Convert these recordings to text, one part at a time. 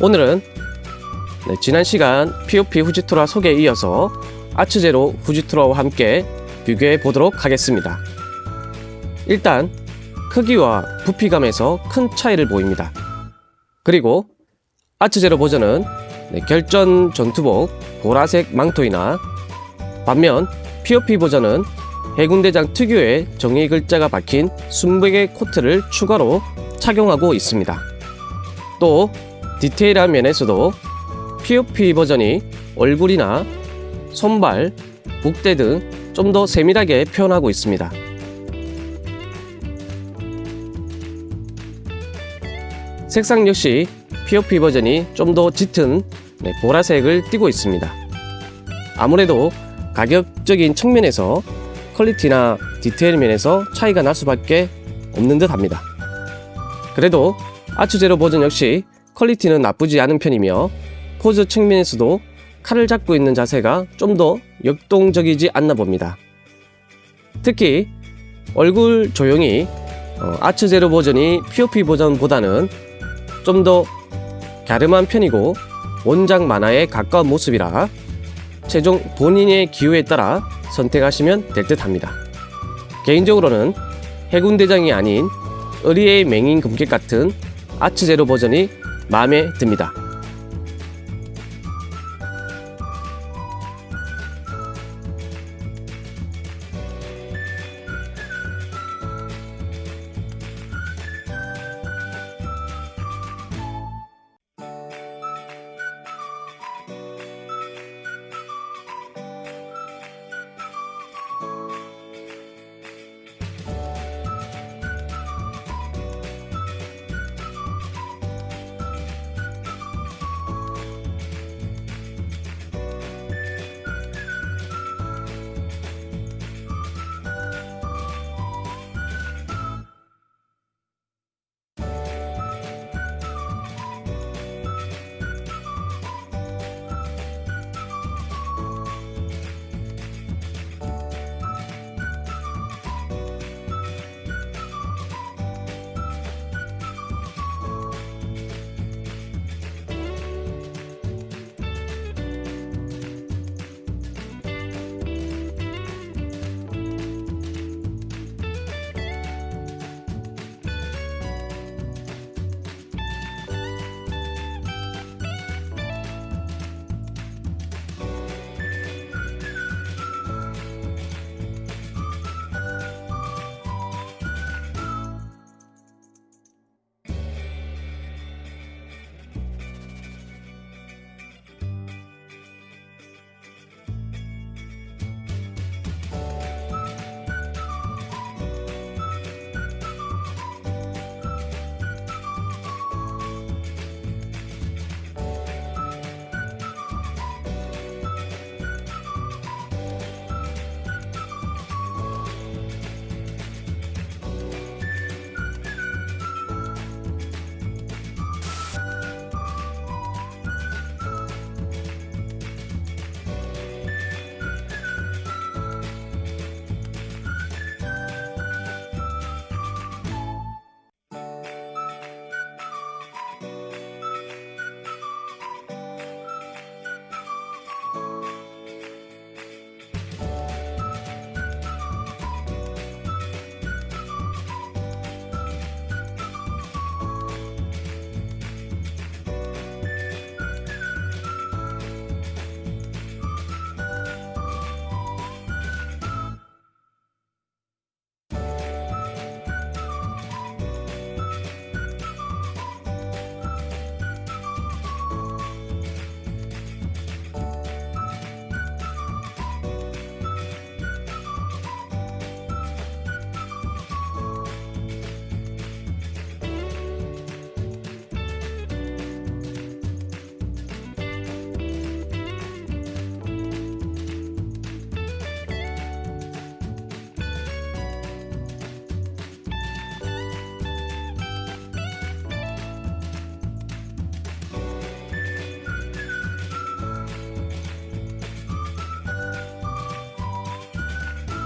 오늘은 네, 지난 시간 POP 후지토라 소개에 이어서 아츠제로 후지토라와 함께 비교해 보도록 하겠습니다. 일단 크기와 부피감에서 큰 차이를 보입니다. 그리고 아츠제로 버전은 네, 결전 전투복 보라색 망토이나 반면 POP 버전은 해군대장 특유의 정의 글자가 박힌 순백의 코트를 추가로 착용하고 있습니다. 또 디테일한 면에서도 POP 버전이 얼굴이나 손발, 복대 등 좀 더 세밀하게 표현하고 있습니다. 색상 역시 POP 버전이 좀 더 짙은 네, 보라색을 띠고 있습니다. 아무래도 가격적인 측면에서 퀄리티나 디테일 면에서 차이가 날 수밖에 없는 듯 합니다. 그래도 아츠제로 버전 역시 퀄리티는 나쁘지 않은 편이며 포즈 측면에서도 칼을 잡고 있는 자세가 좀 더 역동적이지 않나 봅니다. 특히 얼굴 조형이 어, 아츠 제로 버전이 POP 버전보다는 좀 더 갸름한 편이고 원작 만화에 가까운 모습이라 최종 본인의 기호에 따라 선택하시면 될 듯 합니다. 개인적으로는 해군 대장이 아닌 의리의 맹인 금객 같은 아츠 제로 버전이 마음에 듭니다.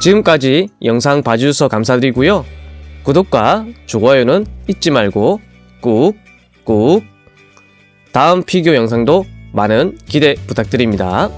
지금까지 영상 봐주셔서 감사드리고요. 구독과 좋아요는 잊지 말고 꾹꾹 다음 피규어 영상도 많은 기대 부탁드립니다.